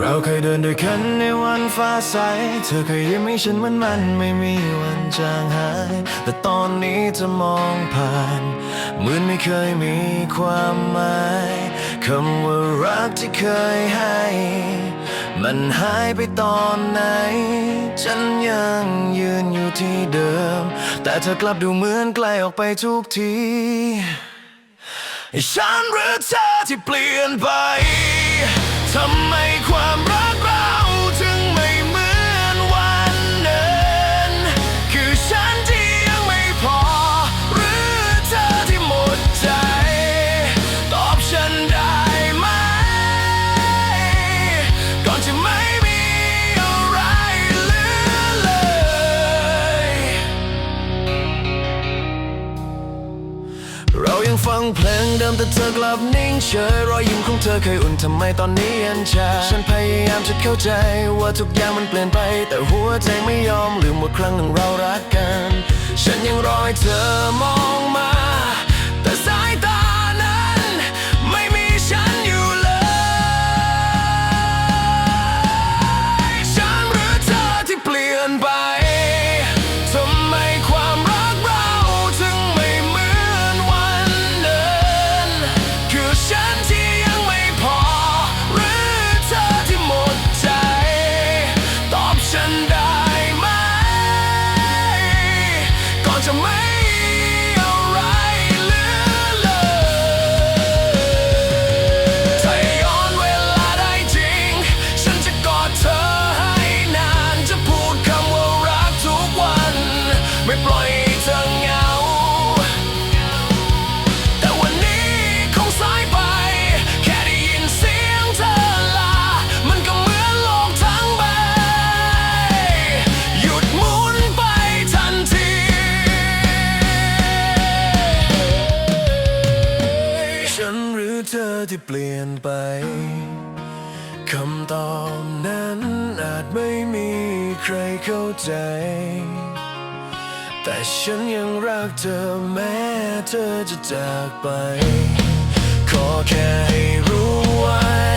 เราเคยเดินด้วยกันในวันฟ้าใส เธอเคยยิ้มให้ฉันมันมันไม่มีวันจางหาย แต่ตอนนี้จะมองผ่านเหมือนไม่เคยมีความหมายคำว่ารักที่เคยให้ มันหายไปตอนไหน ฉันยังยืนอยู่ที่เดิม แต่เธอกลับดูเหมือนไกลออกไปทุกที ฉันหรือเธอที่เปลี่ยนไปทำไม เพลงเดิมแต่เธอกลับนิ่งเฉยรอยยิ้มของเธอเคยอุ่นทำไมตอนนี้ยันชาฉันพยายามจะเข้าใจว่าทุกอย่างมันเปลี่ยนไป แต่หัวใจไม่ยอมลืมว่าครั้งหนึ่งเรารักกัน ฉันยังรอให้เธอมอง ที่เปลี่ยนไปคำตอบนั้นอาจไม่มีใครเข้าใจ แต่ฉันยังรักเธอแม้เธอจะจากไป ขอแค่ให้รู้ไว้